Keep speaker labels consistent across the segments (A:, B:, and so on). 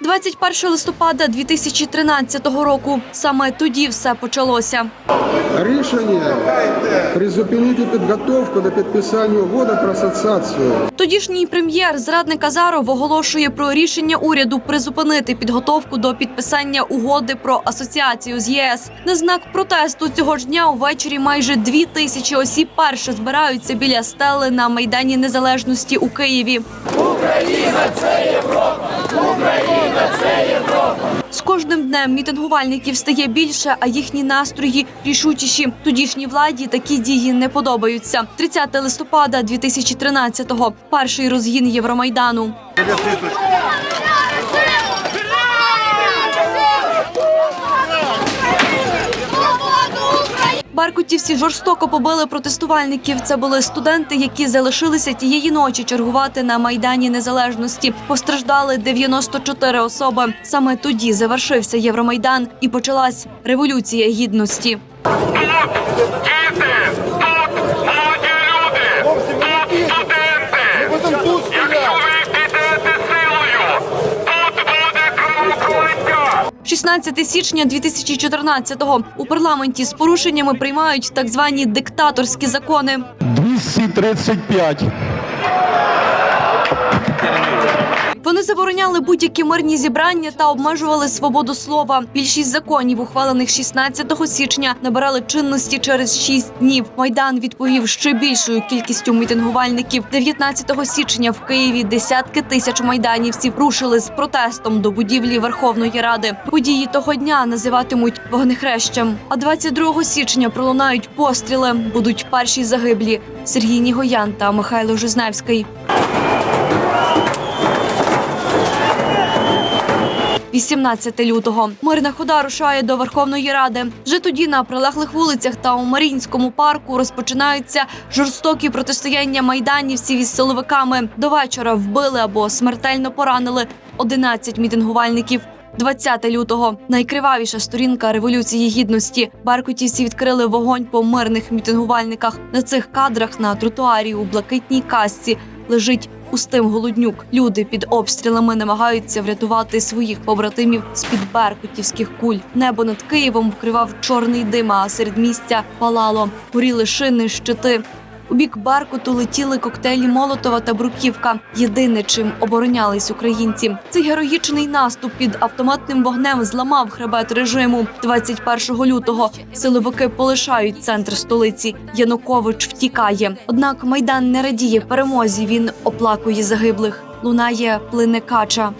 A: 21 листопада 2013 року. Саме тоді все почалося.
B: Рішення призупинити підготовку до підписання угоди про асоціацію.
A: Тодішній прем'єр зрадник Азаров оголошує про рішення уряду призупинити підготовку до підписання угоди про асоціацію з ЄС. На знак протесту цього ж дня увечері майже дві тисячі осіб перше збираються біля стели на майдані незалежності у Києві. З кожним днем мітингувальників стає більше, а їхні настрої рішучіші. Тодішній владі такі дії не подобаються. 30 листопада 2013-го – перший розгін Євромайдану. Баркутівці жорстоко побили протестувальників. Це були студенти, які залишилися тієї ночі чергувати на майдані незалежності. Постраждали 94 особи. Саме тоді завершився Євромайдан і почалась революція гідності. 16 січня 2014-го у парламенті з порушеннями приймають так звані диктаторські закони.
C: 235.
A: Вони забороняли будь-які мирні зібрання та обмежували свободу слова. Більшість законів, ухвалених 16 січня, набирали чинності через 6 днів. Майдан відповів ще більшою кількістю мітингувальників. 19 січня в Києві десятки тисяч майданівців рушили з протестом до будівлі Верховної Ради. Події того дня називатимуть вогнехрещем. А 22 січня пролунають постріли. Будуть перші загиблі Сергій Нігоян та Михайло Жизневський. 18 лютого. Мирна хода рушає до Верховної Ради. Вже тоді на прилеглих вулицях та у Маріїнському парку розпочинаються жорстокі протистояння майданівців із силовиками. До вечора вбили або смертельно поранили 11 мітингувальників. 20 лютого найкривавіша сторінка революції гідності. Баркутівці відкрили вогонь по мирних мітингувальниках. На цих кадрах на тротуарі у блакитній касці лежить Устим Голоднюк. Люди під обстрілами намагаються врятувати своїх побратимів з під беркутівських куль. Небо над Києвом вкривав чорний дим, а серед місця палало. Горіли шини, щити. У бік Беркуту летіли коктейлі Молотова та Бруківка. Єдине, чим оборонялись українці. Цей героїчний наступ під автоматним вогнем зламав хребет режиму. 21 лютого силовики полишають центр столиці. Янукович втікає. Однак майдан не радіє перемозі. Він оплакує загиблих. Лунає плине кача.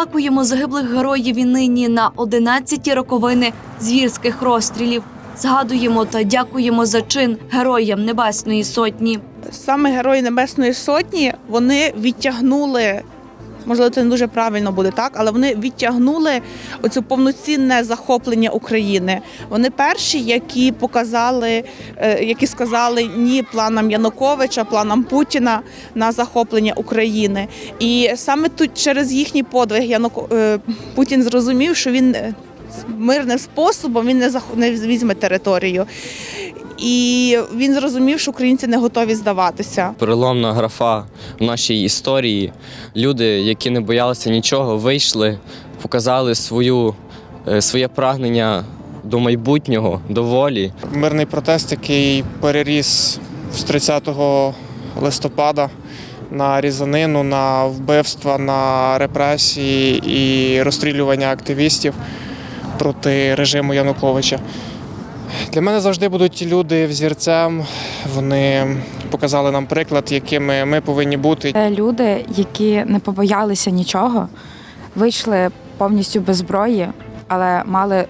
A: Оплакуємо загиблих героїв і нині на 11-ті роковини звірських розстрілів. Згадуємо та дякуємо за чин героям Небесної Сотні.
D: саме герої Небесної Сотні вони відтягнули. Можливо, це не дуже правильно буде так, але вони відтягнули оцю повноцінне захоплення України. Вони перші, які показали, е, які сказали ні планам Януковича, планам Путіна на захоплення України. І саме тут через їхній подвиг Януко... е, Путін зрозумів, що він е, мирним способом він не візьме територію. І він зрозумів, що українці не готові здаватися.
E: переломна графа в нашій історії. Люди, які не боялися нічого, вийшли, показали свою, е, своє прагнення до майбутнього, до волі.
F: мирний протест, який переріс з 30 листопада на різанину, на вбивства, на репресії і розстрілювання активістів проти режиму Януковича. Для мене завжди будуть люди взірцем. Вони показали нам приклад, якими ми повинні бути.
G: Це люди, які не побоялися нічого, вийшли повністю без зброї, але мали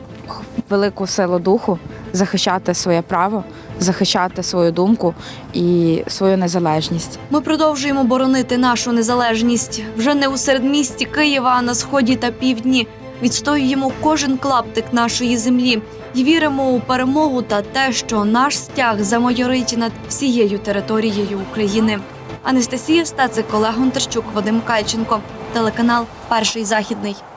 G: велику силу духу захищати своє право, захищати свою думку і свою незалежність.
A: Ми продовжуємо боронити нашу незалежність вже не у середмісті Києва, а на сході та півдні. Відстоюємо кожен клаптик нашої землі і віримо у перемогу та те, що наш стяг замайорить над всією територією України. Анастасія Стацик, Олег Гонтарчук, Вадим Кайченко, телеканал Перший західний.